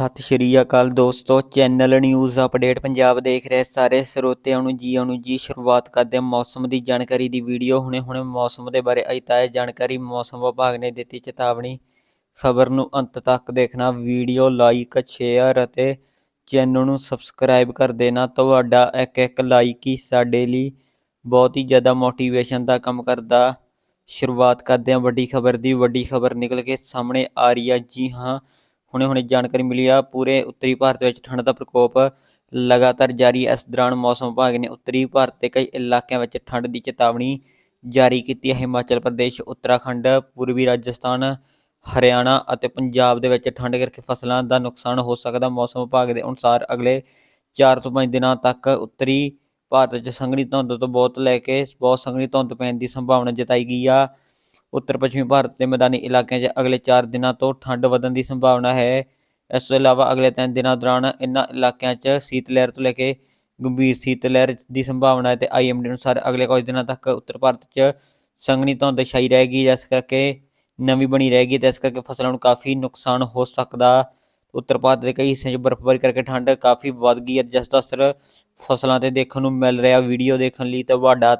ਸਤਿ ਸ਼੍ਰੀ ਅਕਾਲ ਦੋਸਤੋ, channel news update Punjab ਦੇਖ ਰਹੇ ਸਾਰੇ ਸਰੋਤਿਆਂ ਨੂੰ ਜੀ ਆਇਆਂ ਨੂੰ ਜੀ। ਸ਼ੁਰੂਆਤ ਕਰਦੇ ਹਾਂ ਮੌਸਮ ਦੀ ਜਾਣਕਾਰੀ ਦੀ ਵੀਡੀਓ। ਹੁਣੇ ਹੁਣੇ ਮੌਸਮ ਦੇ ਬਾਰੇ ਅਜਤਾਇਆ ਜਾਣਕਾਰੀ ਮੌਸਮ ਵਿਭਾਗ ਨੇ ਦਿੱਤੀ ਚੇਤਾਵਨੀ। ਖਬਰ ਨੂੰ ਅੰਤ ਤੱਕ ਦੇਖਣਾ, ਵੀਡੀਓ ਲਾਈਕ, ਸ਼ੇਅਰ ਅਤੇ ਚੈਨਲ ਨੂੰ ਸਬਸਕ੍ਰਾਈਬ ਕਰ ਦੇਣਾ। ਤੁਹਾਡਾ ਇੱਕ ਇੱਕ ਲਾਈਕ ਹੀ ਸਾਡੇ ਲਈ ਬਹੁਤ ਹੀ ਜ਼ਿਆਦਾ ਮੋਟੀਵੇਸ਼ਨ ਦਾ ਕੰਮ ਕਰਦਾ। ਸ਼ੁਰੂਆਤ ਕਰਦੇ ਹਾਂ ਵੱਡੀ ਖਬਰ ਦੀ। ਵੱਡੀ ਖਬਰ ਨਿਕਲ ਕੇ ਸਾਹਮਣੇ ਆ ਰਹੀ ਹੈ। ਜੀ ਹਾਂ ਹੁਣੇ ਹੁਣੇ ਜਾਣਕਾਰੀ ਮਿਲੀ ਆ, ਪੂਰੇ ਉੱਤਰੀ ਭਾਰਤ ਵਿੱਚ ਠੰਡ ਦਾ ਪ੍ਰਕੋਪ ਲਗਾਤਾਰ ਜਾਰੀ ਹੈ ਇਸ ਦੌਰਾਨ ਮੌਸਮ ਵਿਭਾਗ ਨੇ ਉੱਤਰੀ ਭਾਰਤ ਦੇ ਕਈ ਇਲਾਕਿਆਂ ਵਿੱਚ ਠੰਡ ਦੀ ਚੇਤਾਵਨੀ ਜਾਰੀ ਕੀਤੀ ਹੈ ਹਿਮਾਚਲ ਪ੍ਰਦੇਸ਼, ਉੱਤਰਾਖੰਡ, ਪੂਰਬੀ ਰਾਜਸਥਾਨ, ਹਰਿਆਣਾ ਅਤੇ ਪੰਜਾਬ ਦੇ ਵਿੱਚ ਠੰਡ ਕਰਕੇ ਫਸਲਾਂ ਦਾ ਨੁਕਸਾਨ ਹੋ ਸਕਦਾ। ਮੌਸਮ ਵਿਭਾਗ ਦੇ ਅਨੁਸਾਰ ਅਗਲੇ 4 ਤੋਂ 5 ਦਿਨਾਂ ਤੱਕ ਉੱਤਰੀ ਭਾਰਤ 'ਚ ਸੰਘਣੀ ਧੁੰਦ ਤੋਂ ਬਹੁਤ ਲੈ ਕੇ ਬਹੁਤ ਸੰਘਣੀ ਧੁੰਦ ਪੈਣ ਦੀ ਸੰਭਾਵਨਾ ਜਤਾਈ ਗਈ ਆ। ਉੱਤਰ ਪੱਛਮੀ ਭਾਰਤ ਦੇ ਮੈਦਾਨੀ ਇਲਾਕਿਆਂ 'ਚ ਅਗਲੇ 4 ਦਿਨਾਂ ਤੋਂ ਠੰਡ ਵਧਣ ਦੀ ਸੰਭਾਵਨਾ ਹੈ। ਇਸ ਤੋਂ ਇਲਾਵਾ ਅਗਲੇ 3 ਦਿਨਾਂ ਦੌਰਾਨ ਇਨ੍ਹਾਂ ਇਲਾਕਿਆਂ 'ਚ ਸੀਤ ਲਹਿਰ ਤੋਂ ਲੈ ਕੇ ਗੰਭੀਰ ਸੀਤ ਲਹਿਰ ਦੀ ਸੰਭਾਵਨਾ ਹੈ ਤੇ ਆਈਐਮਡੀ ਅਨੁਸਾਰ ਅਗਲੇ ਕੁਝ ਦਿਨਾਂ ਤੱਕ ਉੱਤਰ ਭਾਰਤ 'ਚ ਸੰਘਣੀ ਧੁੰਦ ਛਾਈ ਰਹੇਗੀ, ਜਿਸ ਕਰਕੇ ਨਵੀਂ ਬਣੀ ਰਹੇਗੀ ਤੇ ਇਸ ਕਰਕੇ ਫਸਲਾਂ ਨੂੰ ਕਾਫੀ ਨੁਕਸਾਨ ਹੋ ਸਕਦਾ। ਉੱਤਰ ਭਾਰਤ ਦੇ ਕਈ ਹਿੱਸਿਆਂ 'ਚ ਬਰਫ਼ਬਾਰੀ ਕਰਕੇ ਠੰਡ ਕਾਫੀ ਵੱਧ ਗਈ ਹੈ, ਜਿਸ ਦਾ ਅਸਰ ਫਸਲਾਂ ਤੇ ਦੇਖਣ ਨੂੰ ਮਿਲ ਰਿਹਾ। ਵੀਡੀਓ ਦੇਖਣ ਲਈ ਤਾਂ ਤੁਹਾਡਾ